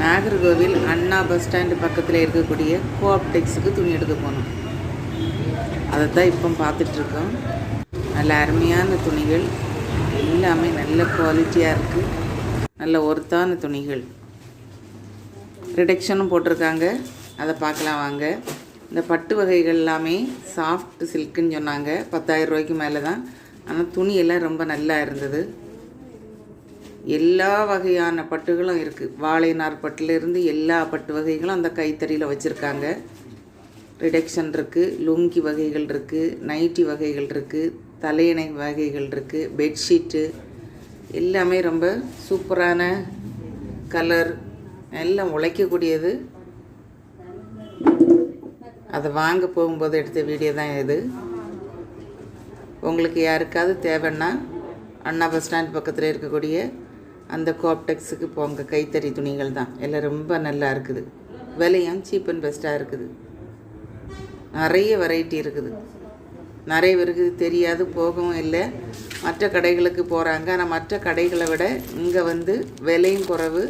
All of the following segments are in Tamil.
நாகர்கோவில் அண்ணா பஸ் ஸ்டாண்டு பக்கத்தில் இருக்கக்கூடிய கோஆப்டெக்ஸுக்கு துணி எடுக்க போனோம். அதை தான் இப்போ பார்த்துட்ருக்கோம். நல்ல அருமையான துணிகள். எல்லாமே நல்ல குவாலிட்டியாக இருக்குது நல்ல ஒர்த்தான துணிகள். ரிடக்ஷனும் போட்டிருக்காங்க. அதை பார்க்கலாம் வாங்க. இந்த பட்டு வகைகள் எல்லாமே சாஃப்ட் சில்க்குன்னு சொன்னாங்க. பத்தாயிரம் ரூபாய்க்கு மேலே தான் ஆனால் துணியெல்லாம் ரொம்ப நல்லா இருந்தது. எல்லா வகையான பட்டுகளும் இருக்குது வாழைநார் பட்டுலேருந்து எல்லா பட்டு வகைகளும் அந்த கைத்தறியில் வச்சுருக்காங்க. ரிடக்ஷன் இருக்குது லுங்கி வகைகள் இருக்குது நைட்டி வகைகள் இருக்குது தலையணை வகைகள் இருக்குது பெட்ஷீட்டு எல்லாமே ரொம்ப சூப்பரான கலர் எல்லாம் உழைக்கக்கூடியது. அதை வாங்க போகும்போது எடுத்த வீடியோ தான் இது. உங்களுக்கு யாருக்காவது தேவைன்னா அண்ணா பஸ் ஸ்டாண்ட் பக்கத்தில் இருக்கக்கூடிய அந்த கோப்டெக்ஸுக்கு போங்க. கைத்தறி துணிகள் தான். எல்லாம் ரொம்ப நல்லா இருக்குது. விலையும் சீப் அண்ட் பெஸ்ட்டாக இருக்குது. நிறைய வெரைட்டி இருக்குது. நிறைய பேருக்கு தெரியாது போகவும் இல்லை. மற்ற கடைகளுக்கு போகிறாங்க ஆனால் மற்ற கடைகளை விட இங்கே வந்து விலையும் குறைவு.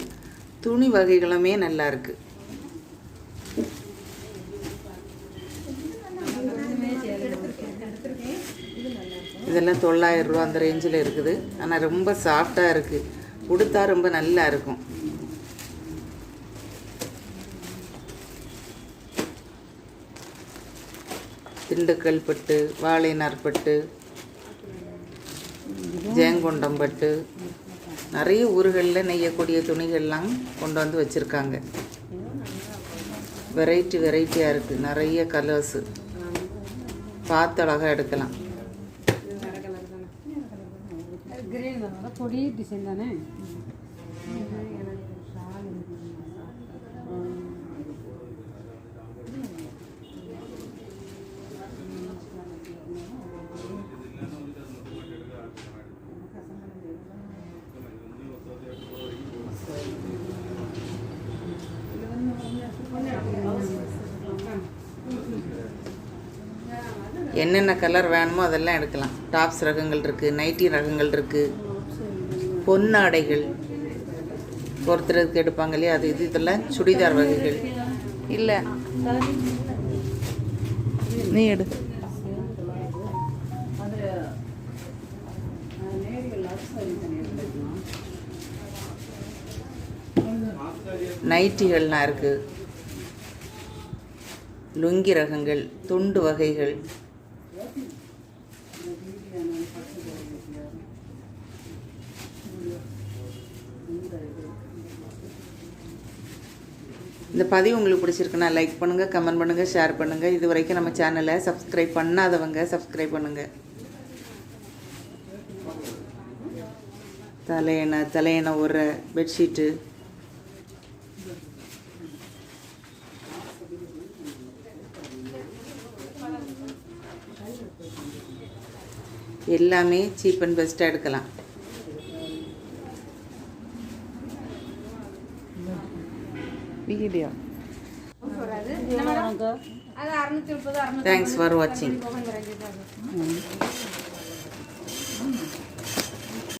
துணி வகைகளுமே நல்லா இருக்குது இதெல்லாம் தொள்ளாயிரம் ரூபா அந்த ரேஞ்சில் இருக்குது. ஆனால் ரொம்ப சாஃப்டாக இருக்குது உடுத்தா ரொம்ப நல்லா இருக்கும். திண்டுக்கல் பட்டு வாழைநார் பட்டு ஜெயங்கொண்டம் பட்டு நிறைய ஊர்களில் நெய்யக்கூடிய துணிகள்லாம் கொண்டு வந்து வச்சுருக்காங்க. வெரைட்டி வெரைட்டியாக இருக்குது நிறைய கலர்ஸு பார்த்து அழகாக எடுக்கலாம். பொடி டிசைன் தானே? என்னென்ன கலர் வேணுமோ அதெல்லாம் எடுக்கலாம். டாப்ஸ் ரகங்கள் இருக்குது நைட்டி ரகங்கள் இருக்குது பொன்னாடைகள். பொறுத்துறதுக்கு எடுப்பாங்க இல்லையா? அது இது இதெல்லாம் சுடிதார் வகைகள். இல்லை. நீ எடு. நைட்டிகள்லாம் இருக்குது லுங்கி ரகங்கள் துண்டு வகைகள். இந்த பதிவு உங்களுக்கு பிடிச்சிருக்குன்னா லைக் பண்ணுங்கள் கமெண்ட் பண்ணுங்கள் ஷேர் பண்ணுங்கள் இது வரைக்கும் நம்ம சேனலை சப்ஸ்கிரைப் பண்ணாதவங்க சப்ஸ்கிரைப் பண்ணுங்கள் தலையணை தலையணை உரை பெட்ஷீட்டு எல்லாமே சீப் அண்ட் பெஸ்ட்டாக எடுக்கலாம் வீடியோ அது அறுநூத்தி முப்பது அறுநூத்தி தேங்க்ஸ் ஃபார் வாட்சிங் போக இந்த ரெண்டு தான். ம். தேங்க்ஸ் ஃபார் வாட்சிங்